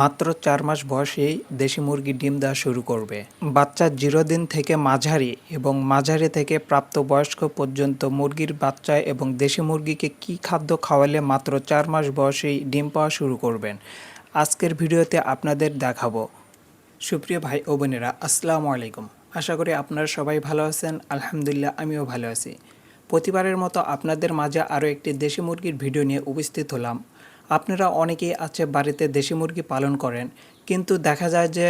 মাত্র চার মাস বয়সেই দেশি মুরগি ডিম দেওয়া শুরু করবে। বাচ্চা জিরো দিন থেকে মাঝারি এবং মাঝারি থেকে প্রাপ্তবয়স্ক পর্যন্ত মুরগির বাচ্চা এবং দেশি মুরগিকে কি খাদ্য খাওয়ালে মাত্র চার মাস বয়সেই ডিম পাওয়া শুরু করবেন? আজকের ভিডিওতে আপনাদের দেখাবো। সুপ্রিয় ভাই ও বোনেরা, আসসালামু আলাইকুম। আশা করি আপনারা সবাই ভালো আছেন। আলহামদুলিল্লাহ, আমিও ভালো আছি। প্রতিবারের মতো আপনাদের মাঝে আরও একটি দেশি মুরগির ভিডিও নিয়ে উপস্থিত হলাম। আপনারা অনেকেই আছে বাড়িতে দেশি মুরগি পালন করেন, কিন্তু দেখা যায় যে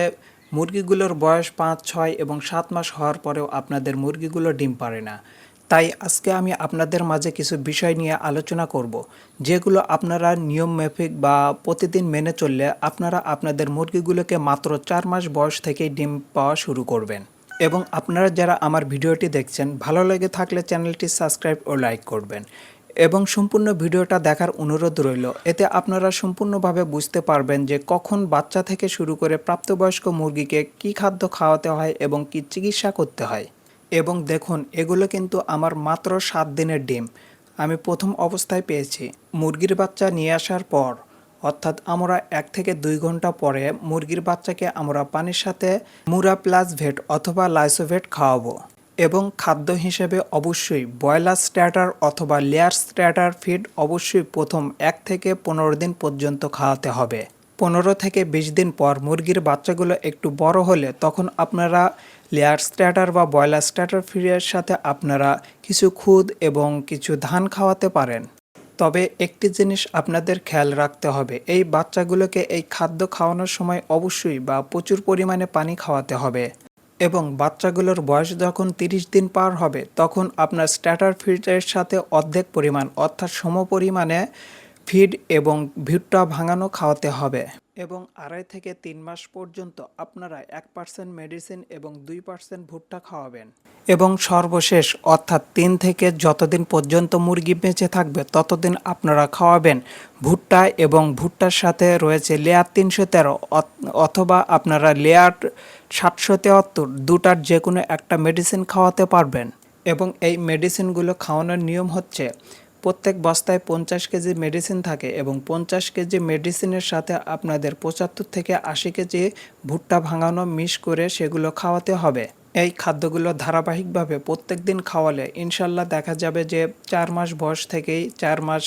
মুরগিগুলোর বয়স পাঁচ, ছয় এবং সাত মাস হওয়ার পরেও আপনাদের মুরগিগুলো ডিম পারে না। তাই আজকে আমি আপনাদের মাঝে কিছু বিষয় নিয়ে আলোচনা করব, যেগুলো আপনারা নিয়ম মাফিক বা প্রতিদিন মেনে চললে আপনারা আপনাদের মুরগিগুলোকে মাত্র চার মাস বয়স থেকেই ডিম পাওয়া শুরু করবেন। এবং আপনারা যারা আমার ভিডিওটি দেখছেন, ভালো লেগে থাকলে চ্যানেলটি সাবস্ক্রাইব ও লাইক করবেন। এবং সম্পূর্ণ ভিডিওটা দেখার অনুরোধ রইল। এতে আপনারা সম্পূর্ণভাবে বুঝতে পারবেন যে কখন বাচ্চা থেকে শুরু করে প্রাপ্তবয়স্ক মুরগিকে কি খাদ্য খাওয়াতে হয় এবং কি চিকিৎসা করতে হয়। এবং দেখুন, এগুলো কিন্তু আমার মাত্র সাত দিনের ডিম। আমি প্রথম অবস্থায় পেয়েছি। মুরগির বাচ্চা নিয়ে আসার পর, অর্থাৎ আমরা এক থেকে দুই ঘণ্টা পরে মুরগির বাচ্চাকে আমরা পানির সাথে মুরা প্লাস ভেট অথবা লাইসোভেট খাওয়াবো। এবং খাদ্য হিসেবে অবশ্যই ব্রয়লার স্ট্যাটার অথবা লেয়ার স্ট্যাটার ফিড অবশ্যই প্রথম এক থেকে পনেরো দিন পর্যন্ত খাওয়াতে হবে। পনেরো থেকে বিশ দিন পর মুরগির বাচ্চাগুলো একটু বড় হলে তখন আপনারা লেয়ার স্ট্যাটার বা ব্রয়লার স্ট্যাটার ফিডের সাথে আপনারা কিছু খুদ এবং কিছু ধান খাওয়াতে পারেন। তবে একটি জিনিস আপনাদের খেয়াল রাখতে হবে, এই বাচ্চাগুলোকে এই খাদ্য খাওয়ানোর সময় অবশ্যই বা প্রচুর পরিমাণে পানি খাওয়াতে হবে। এবং বাচ্চাগুলোর বয়স যখন তিরিশ দিন পার হবে, তখন আপনার স্ট্যাটার ফিটের সাথে অর্ধেক পরিমাণ, অর্থাৎ সম পরিমাণে ফিড এবং ভিটটা ভাঙানো খাওয়াতে হবে এবং আড়াই থেকে তিন মাস পর্যন্ত আপনারা এক পার্সেন্ট মেডিসিন এবং দুই পার্সেন্ট ভুট্টা খাওয়াবেন। এবং সর্বশেষ, অর্থাৎ তিন থেকে যতদিন পর্যন্ত মুরগি বেঁচে থাকবে, ততদিন আপনারা খাওয়াবেন ভুট্টা এবং ভুট্টার সাথে রয়েছে লেয়ার তিনশো তেরো অথবা আপনারা লেয়ার সাতশো তেয়াত্তর দুটার যে কোনো একটা মেডিসিন খাওয়াতে পারবেন। এবং এই মেডিসিনগুলো খাওয়ানোর নিয়ম হচ্ছে প্রত্যেক বস্তায় পঞ্চাশ কেজি মেডিসিন থাকে এবং পঞ্চাশ কেজি মেডিসিনের সাথে আপনাদের পঁচাত্তর থেকে আশি কেজি ভুট্টা ভাঙানো মিশ করে সেগুলো খাওয়াতে হবে। এই খাদ্যগুলো ধারাবাহিকভাবে প্রত্যেক দিন খাওয়ালে ইনশাল্লাহ দেখা যাবে যে চার মাস বয়স থেকেই, চার মাস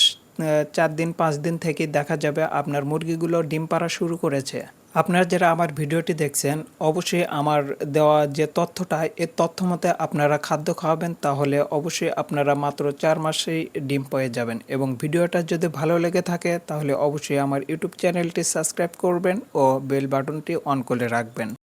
চার দিন, পাঁচ দিন থেকেই দেখা যাবে আপনার মুরগিগুলো ডিম পাড়া শুরু করেছে। আপনারা যারা আমার ভিডিওটি দেখছেন, অবশ্যই আমার দেওয়া যে তথ্যটা, এ তথ্য মতে আপনারা খাদ্য খাওয়াবেন, তাহলে অবশ্যই আপনারা মাত্র চার মাসেই ডিম পয়ে যাবেন। এবং ভিডিওটা যদি ভালো লেগে থাকে, তাহলে অবশ্যই আমার ইউটিউব চ্যানেলটি সাবস্ক্রাইব করবেন ও বেল বাটনটি অন করে রাখবেন।